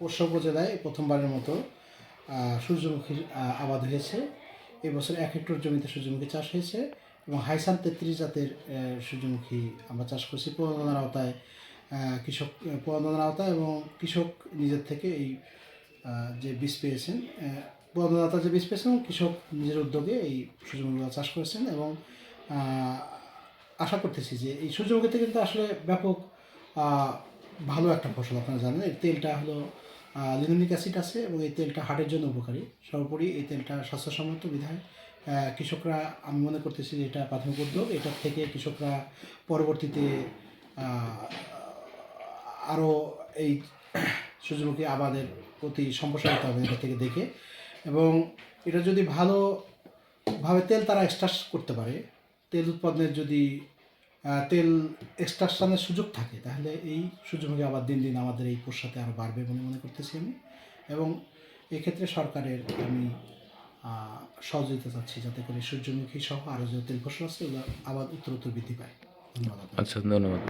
পোষা উপজেলায় প্রথমবারের মতো সূর্যমুখী আবাদ হয়েছে। এবছর এক হেক্টর জমিতে সূর্যমুখী চাষ হয়েছে এবং হাইসান তেত্রিশ জাতের সূর্যমুখী আমরা চাষ করছি প্রণোদনার আওতায়। কৃষক প্রণোদনার আওতায় এবং কৃষক নিজের থেকে এই যে বীজ পেয়েছেন আহ, প্রণোদনাতা যে বীজ পেয়েছেন কৃষক নিজের উদ্যোগে এই সূর্যমুখী চাষ করেছেন এবং আশা করতেছি যে এই সূর্যমুখীতে কিন্তু আসলে ব্যাপক ভালো একটা ফসল, আপনারা জানেন। এই তেলটা হলো লিনোনিক অ্যাসিড আছে এবং এই তেলটা হার্টের জন্য উপকারী। সর্বোপরি এই তেলটা স্বাস্থ্যসম্মত বিধায় কৃষকরা, আমি মনে করতেছি যে এটা প্রাথমিক উদ্যোগ। এটার থেকে কৃষকরা পরবর্তীতে আরও এই সূর্যমুখী আবাদের প্রতি সম্প্রসারিত হবে এটা থেকে দেখে। এবং এটা যদি ভালোভাবে তেল তারা এক্সট্রাস করতে পারে, তেল উৎপাদনের যদি তেল এক্সট্রাকশনের সুযোগ থাকে, তাহলে এই সূর্যমুখী আবার দিন দিন আমাদের এই পোষাতে আরও বাড়বে বলে মনে করতেছি আমি। এবং এক্ষেত্রে সরকারের আমি সহযোগিতা চাচ্ছি যাতে করে সূর্যমুখী সহ আরও যে তেল ফসল আছে আবার উত্তরোত্তর উত্তর বৃদ্ধি পায়। ধন্যবাদ আচ্ছা ধন্যবাদ